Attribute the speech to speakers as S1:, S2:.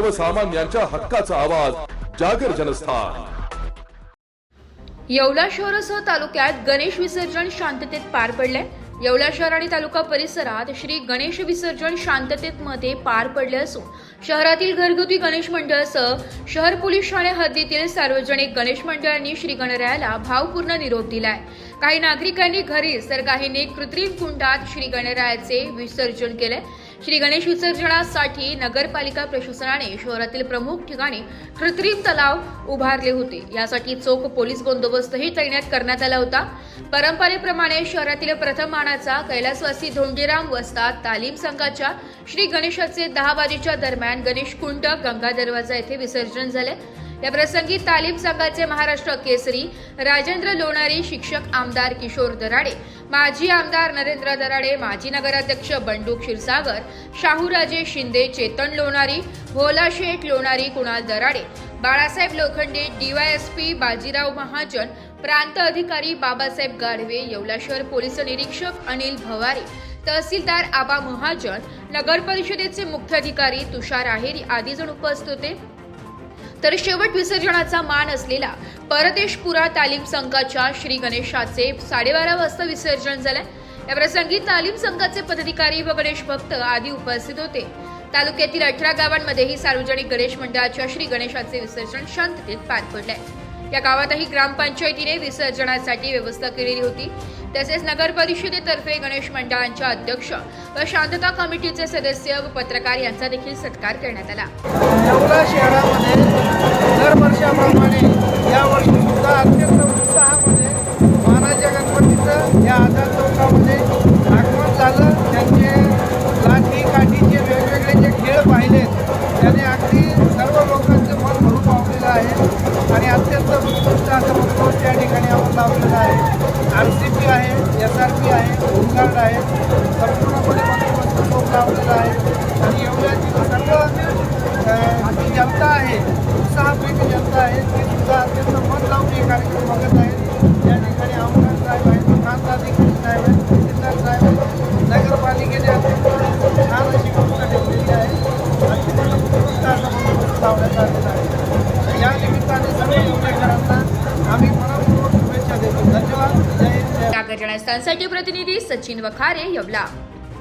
S1: सर्वसामान्यांच्या हक्काचा आवाज जागर जनस्थान.
S2: येवला शहरासह तालुक्यात गणेश विसर्जन शांततेत पार पडले येवला शहर आणि तालुका परिसरात श्री गणेश विसर्जन शांततेत मध्ये पार पडले असून शहरातील घरगुती गणेश मंडळासह शहर पोलीस ठाणे हद्दीतील सार्वजनिक गणेश मंडळांनी श्री गणरायाला भावपूर्ण निरोप दिलाय. काही नागरिकांनी घरीच तर काहींनी कृत्रिम कुंडात श्री गणरायाचे विसर्जन केले श्री गणेश विसर्जनासाठी नगरपालिका प्रशासनाने शहरातील प्रमुख ठिकाणी कृत्रिम तलाव उभारले होते. यासाठी चोख पोलीस बंदोबस्तही तैनात करण्यात आला होता. परंपरेप्रमाणे शहरातील प्रथम मानाचा कैलासवासी धोंडीराम वस्ता तालीम संघाच्या श्री गणेशाचे दहा वाजेच्या दरम्यान गणेश कुंड गंगा दरवाजा येथे विसर्जन झाले. या प्रसंगी तालीम संघाचे महाराष्ट्र केसरी राजेंद्र लोणारी शिक्षक आमदार किशोर दराडे माजी आमदार नरेंद्र दराडे माजी नगराध्यक्ष बंडू क्षीरसागर शाहूराजे शिंदे चेतन लोणारी भोला शेठ लोणारी कुणाल दराडे बाळासाहेब लोखंडे डीवायएसपी बाजीराव महाजन प्रांत अधिकारी बाबासाहेब गाढवे येवला शहर पोलीस निरीक्षक अनिल भवारे तहसीलदार आबा महाजन नगर परिषदेचे मुख्याधिकारी तुषार आहेर आदी जण उपस्थित होते. तर शेवट विसर्जनाचा मान असलेला परदेशपुरा तालीम संघाच्या श्री गणेशाचे साडेबारा वाजता विसर्जन झालंय. या प्रसंगी तालीम संघाचे पदाधिकारी व गणेश भक्त आदी उपस्थित होते. तालुक्यातील अठरा गावांमध्येही सार्वजनिक गणेश मंडळाच्या श्री गणेशाचे विसर्जन शांततेत पार पडले या गावातही ग्रामपंचायतीने विसर्जनासाठी व्यवस्था केलेली होती. तसेच नगर परिषदेतर्फे गणेश मंडळांच्या अध्यक्ष व शांतता कमिटीचे सदस्य व पत्रकार यांचा देखील सत्कार करण्यात आला.
S3: लावलेला आहे. आर सी पी आहे एस आर पी आहे होमगार्ड आहे. संपूर्णपणे बंदोबस्त लोक आणि जी जनता जनता ती अत्यंत मन लावून हे कार्यक्रम बघत आहे. या ठिकाणी आमदार साहेब आहेत आहेत तहसीलदार साहेब नगरपालिकेने अत्यंत छान अशी गोष्ट ठेवलेली अत्यंत उत्कृष्ट असा बंदोबस्त लावण्यात
S2: जनस्थानसाठी प्रतिनिधी सचिन वखारे येवला